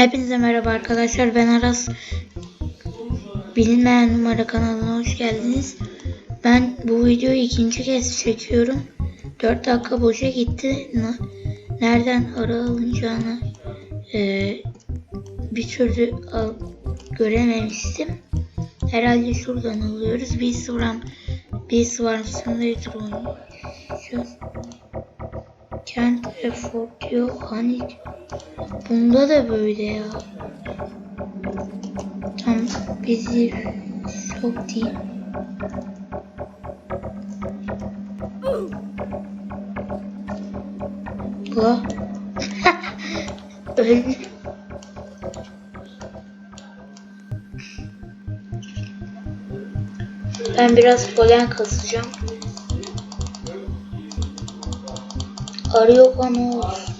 Hepinize merhaba arkadaşlar. Ben Aras. Bilinmeyen numara kanalına hoş geldiniz. Ben bu videoyu ikinci kez çekiyorum. 4 dakika boşa gitti. Nereden ara alınacağını e, bir türlü al- görememiştim. Herhalde şuradan alıyoruz. Bir sıram bir sıram simulator oynayacağız. Kent diyor. Hani Bunda da böyle ya. Tam bizi çok değil. Bu. Öldü. Ben biraz polen kasacağım. Arıyor bana olsun.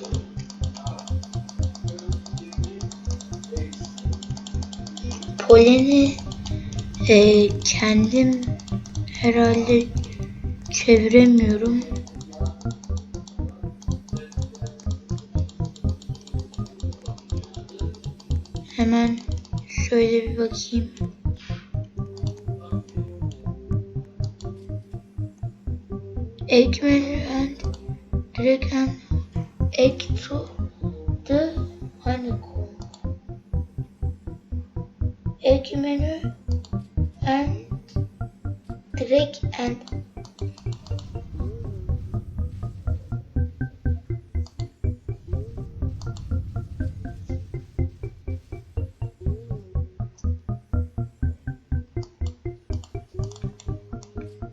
Poleni e, kendim herhalde çeviremiyorum. Hemen şöyle bir bakayım. Egg menu and drag and egg to the honeycomb egg menu and drag and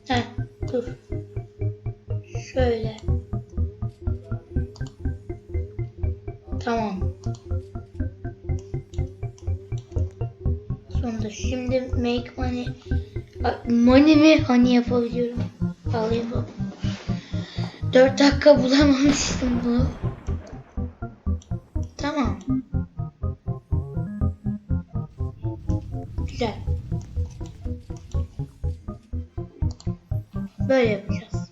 Heh, dur. Şöyle. Make money money mi hani yapabiliyorum. Al yapalım. 4 dakika bulamamıştım bunu. Tamam. Güzel. Böyle yapacağız.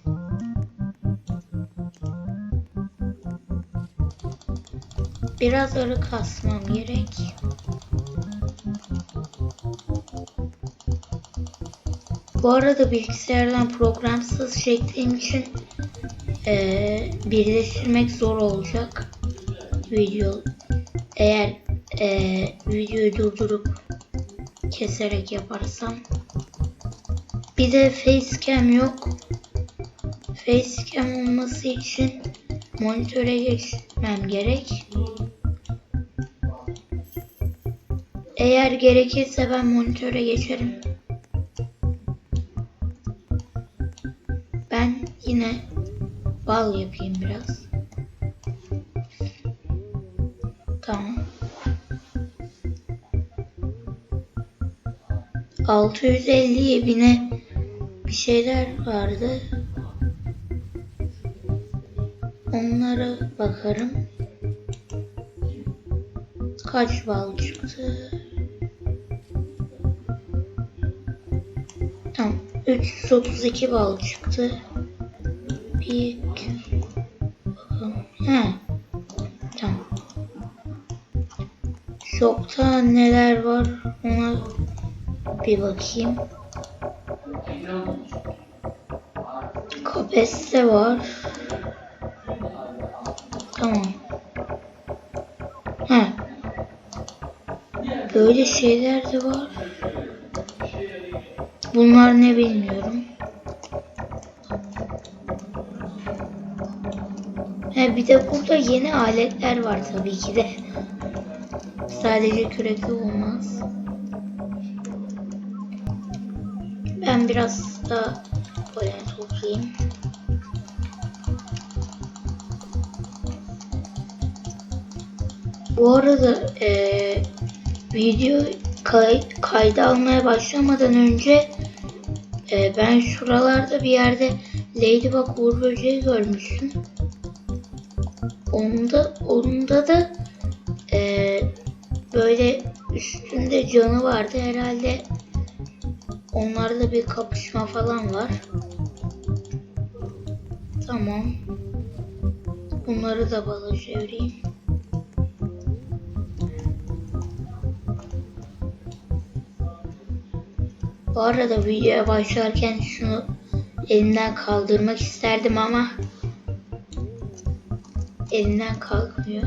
Biraz arı kasmam gerek. Bu arada bilgisayardan programsız çektiğim için eee birleştirmek zor olacak video. Eğer eee, videoyu durdurup keserek yaparsam. Bir de facecam yok. Facecam olması için monitöre geçmem gerek. Eğer gerekirse ben monitöre geçerim. Yine bal yapayım biraz. Tamam. 650'ye bine bir şeyler vardı. Onlara bakarım. Kaç bal çıktı? Tamam. 332 bal çıktı. Bir bakalım. He. Tamam. Shop'ta neler var ona bir bakayım. Kapeste var. Tamam. He. Böyle şeyler de var. Bunlar ne bilmiyorum. Bir de burada yeni aletler var tabii ki de. Sadece kürekli olmaz. Ben biraz da polen toplayayım. Bu arada eee video kay, kayda almaya başlamadan önce e, ben şuralarda bir yerde Ladybug Uğur Böceği görmüştüm. Onda onda da e, böyle üstünde canı vardı herhalde. Onlarda bir kapışma falan var. Tamam. Bunları da bala çevireyim. Bu arada videoya başlarken şunu elimden kaldırmak isterdim ama elimden kalkmıyor.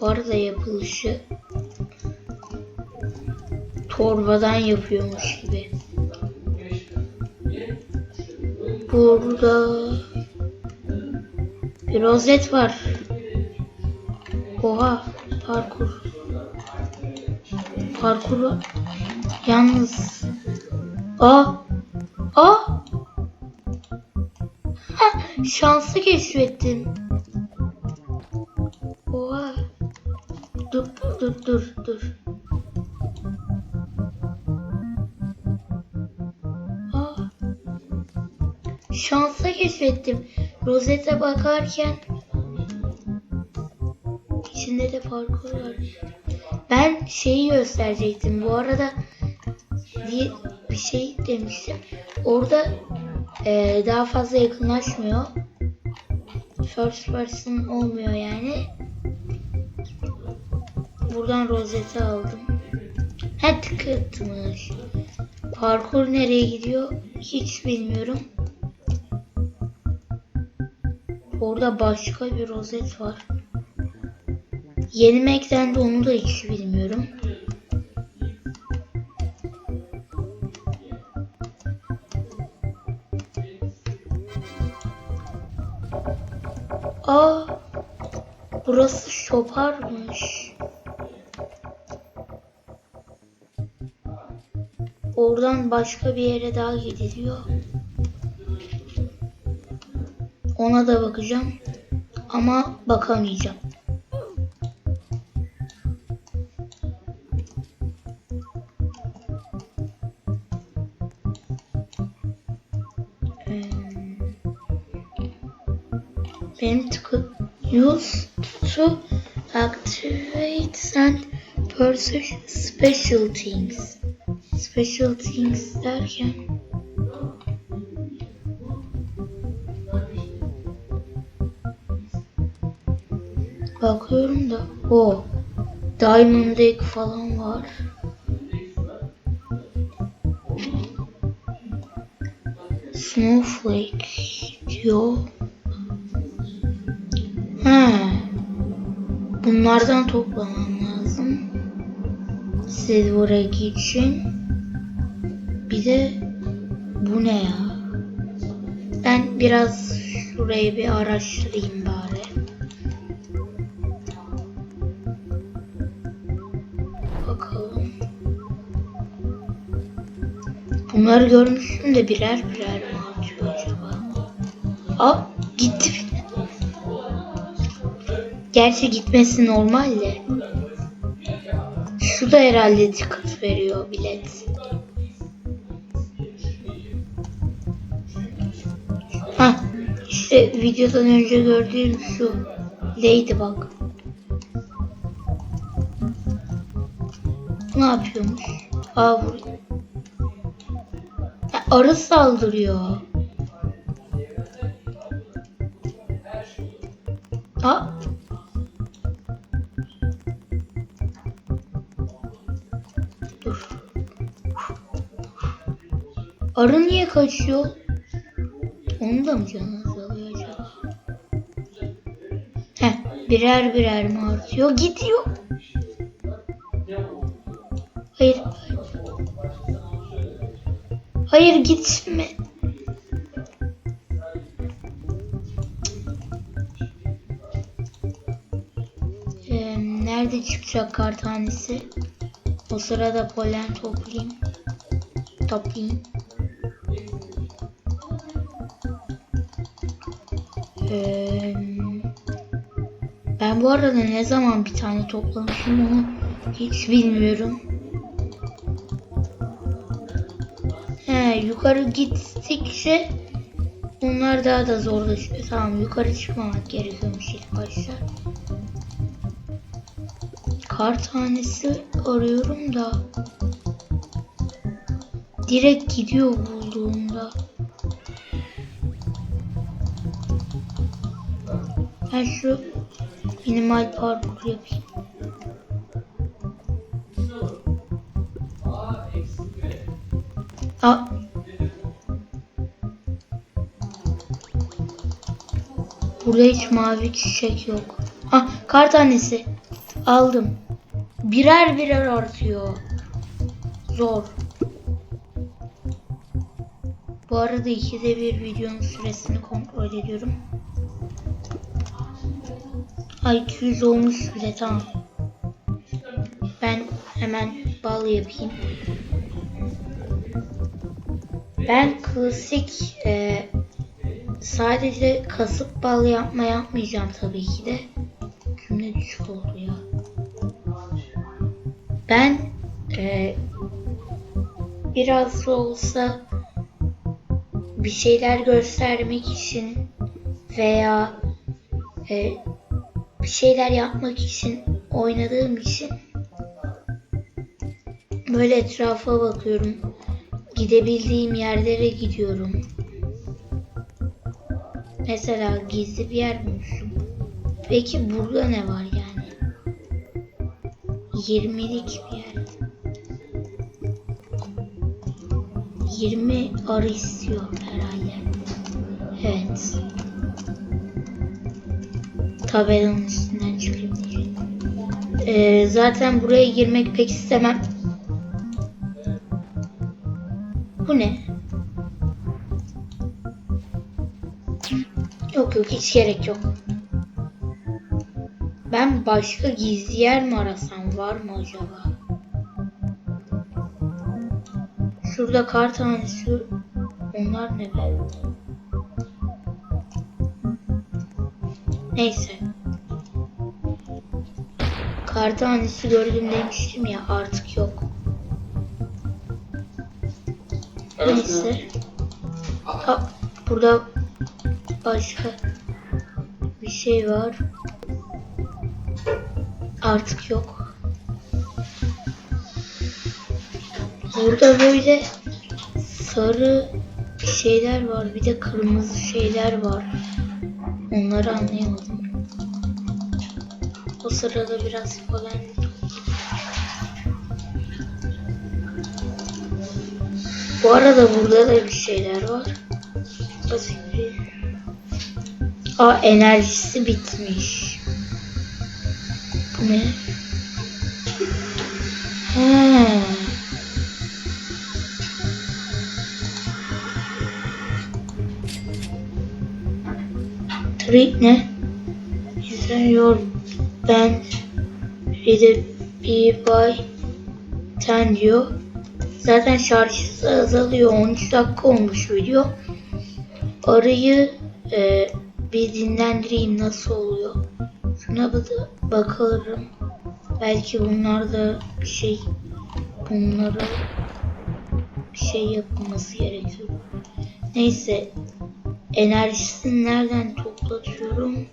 Bu arada yapılışı torbadan yapıyormuş gibi. Burada bir rozet var. Oha parkur. Parkuru yalnız. Aa! Aa! Ha, şanslı keşfettim. Oha. Dur dur dur dur. Aa. Şansla keşfettim. Rozete bakarken içinde de parkur var. Ben şeyi gösterecektim. Bu arada bir, şey demiştim. Orada e, daha fazla yakınlaşmıyor. First person olmuyor yani. Buradan rozeti aldım. Ha tıkıtmış. Parkur nereye gidiyor hiç bilmiyorum. Orada başka bir rozet var. Yeni mi eklendi onu da hiç bilmiyorum. Aa, burası şoparmış. Oradan başka bir yere daha gidiliyor. Ona da bakacağım. Ama bakamayacağım. Ee, Tıkı use to activate and pursue special things. Special things derken bakıyorum da o Diamond Egg falan var. Snowflake diyor. Bunlardan toplamam lazım. Silver Egg için. Bir de bu ne ya? Ben biraz şurayı bir araştırayım bari. Bakalım. Bunları görmüştüm de birer birer mi acaba? Aa gitti. Gerçi gitmesi normal de. Şu da herhalde dikkat veriyor bilet. Ha işte videodan önce gördüğüm şu Ladybug. Ne yapıyormuş? Aa bu. Ha, arı saldırıyor. Aa. Arı niye kaçıyor? Onu da mı canı azalıyor acaba? Heh, birer birer mi artıyor? Gidiyor. Hayır. Hayır gitme. Ee, nerede çıkacak kar tanesi? O sırada polen toplayayım. Toplayayım. Ee, ben bu arada ne zaman bir tane toplamışım onu hiç bilmiyorum. He, yukarı gittikçe onlar daha da zorlaşıyor. Tamam yukarı çıkmamak gerekiyormuş ilk başta. Kar tanesi arıyorum da direkt gidiyor bulduğumda. Ben şu Minimal parkur yapayım. Aa. Burada hiç mavi çiçek yok. Ah kar tanesi. Aldım. Birer birer artıyor. Zor. Bu arada ikide bir videonun süresini kontrol ediyorum. Ay 200 olmuş bile tamam. Ben hemen bal yapayım. Ben klasik e, sadece kasıp bal yapma yapmayacağım tabii ki de. Cümle düşük oldu ya. Ben e, biraz da olsa bir şeyler göstermek için veya e, bir şeyler yapmak için oynadığım için böyle etrafa bakıyorum. Gidebildiğim yerlere gidiyorum. Mesela gizli bir yer bulmuşum. Peki burada ne var yani? 20'lik bir yer. 20 arı istiyor herhalde. Evet. Tabelanın üstünden çıkayım. Ee, zaten buraya girmek pek istemem. Bu ne? Yok yok hiç gerek yok. Ben başka gizli yer mi arasam var mı acaba? Şurada kar tanesi onlar ne be? Neyse. Kar tanesi gördüm demiştim ya artık yok. Neyse. Ha, burada başka bir şey var. Artık yok. Burada böyle sarı şeyler var. Bir de kırmızı şeyler var. Onları anlayamadım. O sırada biraz falan Bu arada burada da bir şeyler var. Basit bir... Aa enerjisi bitmiş. Bu ne? Trick ne? Using your band reader be by 10 diyor. Zaten şarjı azalıyor. 13 dakika olmuş video. Arayı e, bir dinlendireyim nasıl oluyor. Şuna bak- bakalım. Belki bunlar da bir şey bunlara bir şey yapılması gerekiyor. Neyse enerjisini nereden toplatıyorum?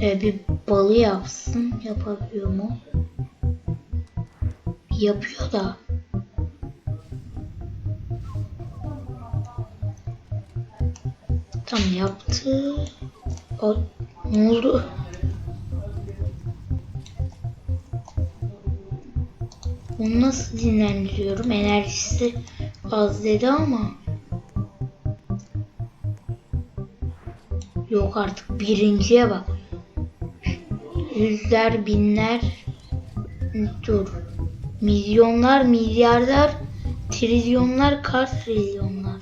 Ee, bir balı yapsın. Yapabiliyor mu? Yapıyor da. Tam yaptı. O, ne oldu? Bunu nasıl dinlendiriyorum? Enerjisi az dedi ama. Yok artık birinciye bak. Yüzler, binler, dur. Milyonlar, milyarlar, trilyonlar, kaç trilyonlar.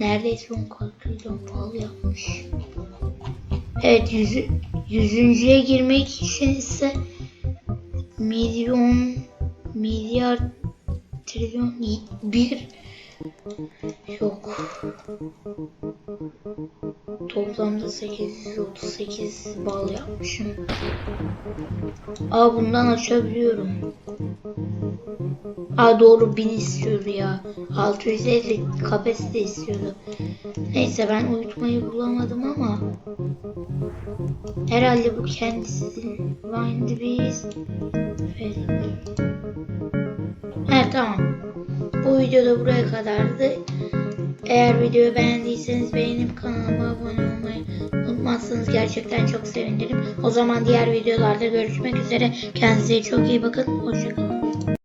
Neredeyse 10 trilyon pahalı yapmış. Evet yüzü, yüzüncüye girmek için ise milyon, milyar, trilyon, bir yok. Toplamda 838 bal yapmışım. Aa bundan açabiliyorum. Aa doğru 1000 istiyordu ya. 650 kapasite istiyordu. Neyse ben uyutmayı bulamadım ama herhalde bu kendisi. Find biz. He tamam. Bu videoda buraya kadardı. Eğer videoyu beğendiyseniz beğenip kanalıma abone olmayı unutmazsanız gerçekten çok sevinirim. O zaman diğer videolarda görüşmek üzere. Kendinize çok iyi bakın. Hoşçakalın.